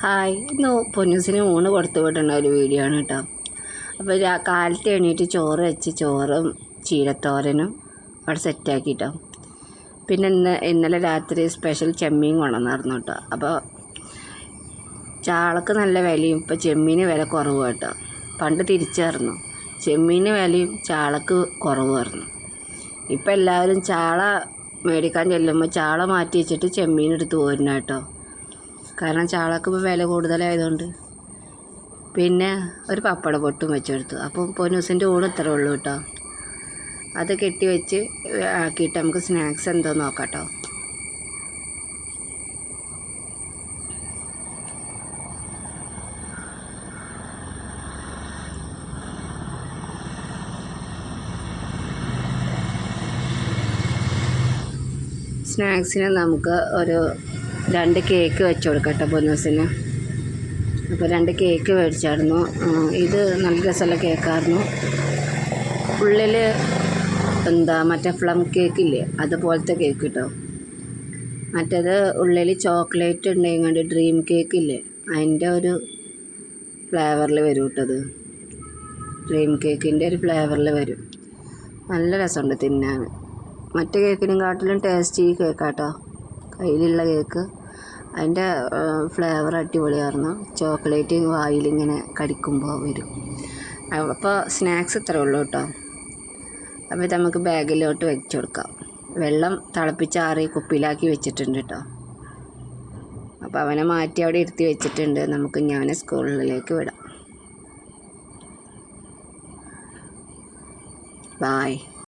Hi. ഇന്ന് പൊന്നൂസിന് ഊണ് കൊടുത്തു വിട്ടുണ്ട ഒരു വീഡിയോ ആണ് കേട്ടോ അപ്പോൾ രാ കാലത്ത് എണീറ്റ് ചോറ് വെച്ച് ചോറും ചീരത്തോരനും അവിടെ സെറ്റാക്കി കേട്ടോ പിന്നെ ഇന്ന് ഇന്നലെ രാത്രി സ്പെഷ്യൽ ചെമ്മീൻ കൊണ്ടുവന്നായിരുന്നു കേട്ടോ അപ്പോൾ ചാളക്ക് നല്ല വിലയും ഇപ്പോൾ ചെമ്മീന് വില കുറവ് കേട്ടോ പണ്ട് തിരിച്ചായിരുന്നു. ചെമ്മീന് വിലയും ചാളക്ക് കുറവായിരുന്നു. ഇപ്പം എല്ലാവരും ചാള മേടിക്കാൻ ചെല്ലുമ്പോൾ ചാള മാറ്റി വെച്ചിട്ട് ചെമ്മീൻ എടുത്ത് പോരുന്ന കേട്ടോ കാരണം ചാളക്ക് ഇപ്പോൾ വില കൂടുതലായതുകൊണ്ട്. പിന്നെ ഒരു പപ്പട പൊട്ടും വെച്ചെടുത്തു. അപ്പം പൊന്നൂസിന്റെ ഊണ് ഇത്രേ ഉള്ളൂ കേട്ടോ. അത് കെട്ടി വെച്ച് ആക്കിയിട്ട് നമുക്ക് സ്നാക്സ് എന്തോ നോക്കാം സ്നാക്സിന് നമുക്ക് ഒരു രണ്ട് കേക്ക് വെച്ച് കൊടുക്കട്ടെ ബൊന്നൂസിന് അപ്പോൾ രണ്ട് കേക്ക് മേടിച്ചായിരുന്നു. ഇത് നല്ല രസമുള്ള കേക്കായിരുന്നു. ഉള്ളിൽ എന്താ മറ്റേ പ്ലം കേക്കില്ലേ അതുപോലത്തെ കേക്ക് കേട്ടോ. മറ്റേത് ഉള്ളിൽ ചോക്ലേറ്റ് ഉണ്ടെങ്കിൽ ഡ്രീം കേക്ക് ഇല്ലേ? അതിന്റെ ഒരു ഫ്ലേവറിൽ വരും കേട്ടത് ഡ്രീം കേക്കിന്റെ ഒരു ഫ്ലേവറിൽ വരും. നല്ല രസമുണ്ട് തിന്നാൻ. മറ്റു കേക്കിനും കാട്ടിലും ടേസ്റ്റ് ഈ കേക്കാട്ടോ. കയ്യിലുള്ള കേക്ക്. അതിന്റെ ഫ്ലേവർ അടിപൊളിയായിരുന്നു. ചോക്ലേറ്റ് വായിലിങ്ങനെ കടിക്കുമ്പോൾ വരും. അപ്പോൾ സ്നാക്സ് ഇത്രേ ഉള്ളൂ കേട്ടോ. അപ്പോൾ ഇത് നമുക്ക് ബാഗിലോട്ട് വെച്ച് കൊടുക്കാം. വെള്ളം തിളപ്പിച്ചാറി കുപ്പിയിലാക്കി വെച്ചിട്ടുണ്ട് കേട്ടോ. അപ്പോൾ അവനെ മാറ്റി അവിടെ ഇരുത്തി വെച്ചിട്ടുണ്ട്. നമുക്ക് ഞാൻ സ്കൂളിലേക്ക് വിടാം. ബായ്